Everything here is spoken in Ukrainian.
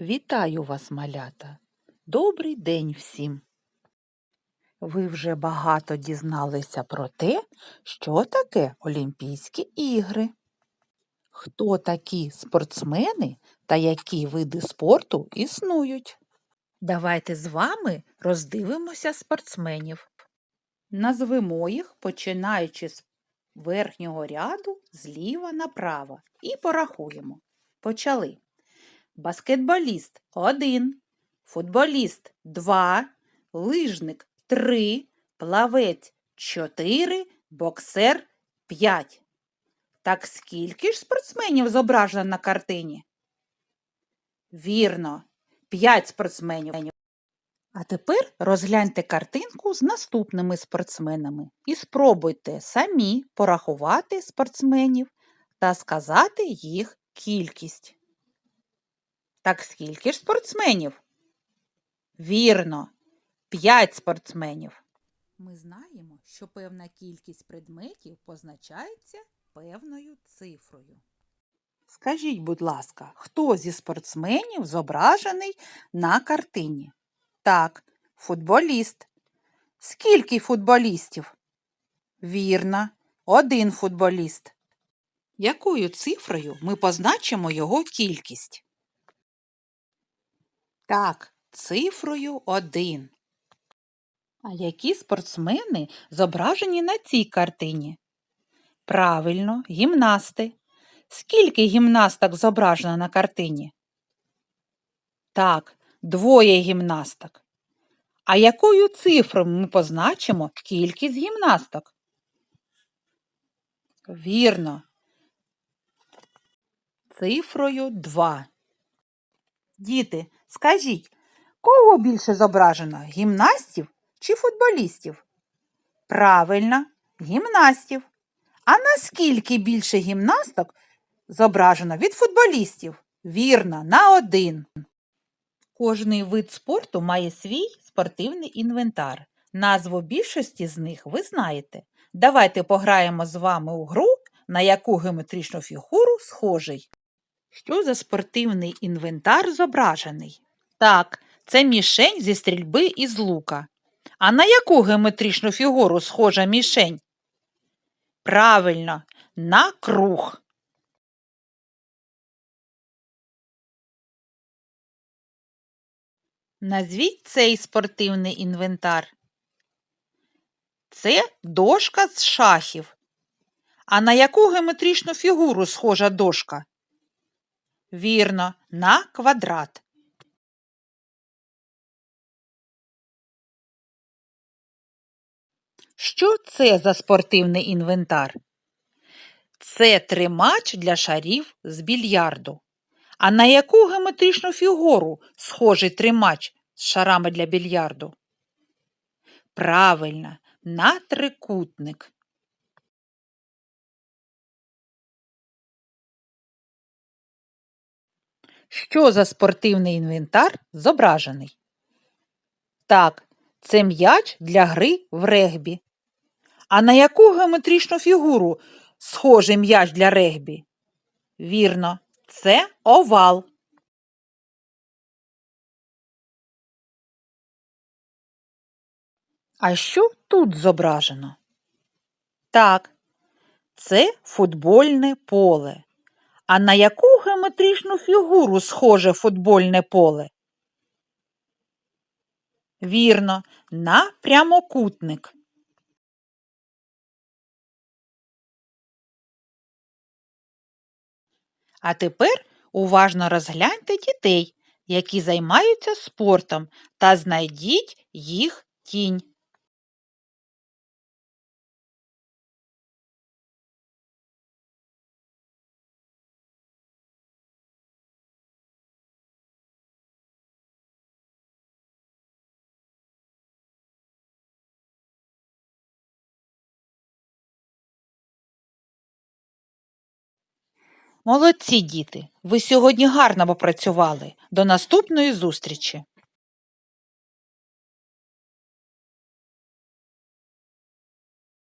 Вітаю вас, малята! Добрий день всім! Ви вже багато дізналися про те, що таке Олімпійські ігри. Хто такі спортсмени та які види спорту існують? Давайте з вами роздивимося спортсменів. Назвемо їх, починаючи з верхнього ряду зліва направо, і порахуємо. Почали. Баскетболіст 1, футболіст 2, лижник 3, плавець 4, боксер 5. Так скільки ж спортсменів зображено на картині? Вірно, 5 спортсменів. А тепер розгляньте картинку з наступними спортсменами і спробуйте самі порахувати спортсменів та сказати їх кількість. Так скільки ж спортсменів? Вірно, 5 спортсменів. Ми знаємо, що певна кількість предметів позначається певною цифрою. Скажіть, будь ласка, хто зі спортсменів зображений на картині? Так, футболіст. Скільки футболістів? Вірно, один футболіст. Якою цифрою ми позначимо його кількість? Так, цифрою один. А які спортсмени зображені на цій картині? Правильно, гімнасти. Скільки гімнасток зображено на картині? Так, двоє гімнасток. А якою цифрою ми позначимо кількість гімнасток? Вірно. Цифрою 2. Діти, скажіть, кого більше зображено гімнастів чи футболістів? Правильно, гімнастів. А наскільки більше гімнасток зображено від футболістів? Вірно, на один. Кожний вид спорту має свій спортивний інвентар. Назву більшості з них ви знаєте. Давайте пограємо з вами у гру, на яку геометричну фігуру схожий. Що за спортивний інвентар зображений? Так, це мішень зі стрільби із лука. А на яку геометричну фігуру схожа мішень? Правильно, на круг. Назвіть цей спортивний інвентар. Це дошка з шахів. А на яку геометричну фігуру схожа дошка? Вірно, на квадрат. Що це за спортивний інвентар? Це тримач для шарів з більярду. А на яку геометричну фігуру схожий тримач з шарами для більярду? Правильно, на трикутник. Що за спортивний інвентар зображений? Так, це м'яч для гри в регбі. А на яку геометричну фігуру схожий м'яч для регбі? Вірно, це овал. А що тут зображено? Так, це футбольне поле. А на яку геометричну фігуру схоже футбольне поле? Вірно, на прямокутник. А тепер уважно розгляньте дітей, які займаються спортом, та знайдіть їх тінь. Молодці, діти! Ви сьогодні гарно попрацювали. До наступної зустрічі!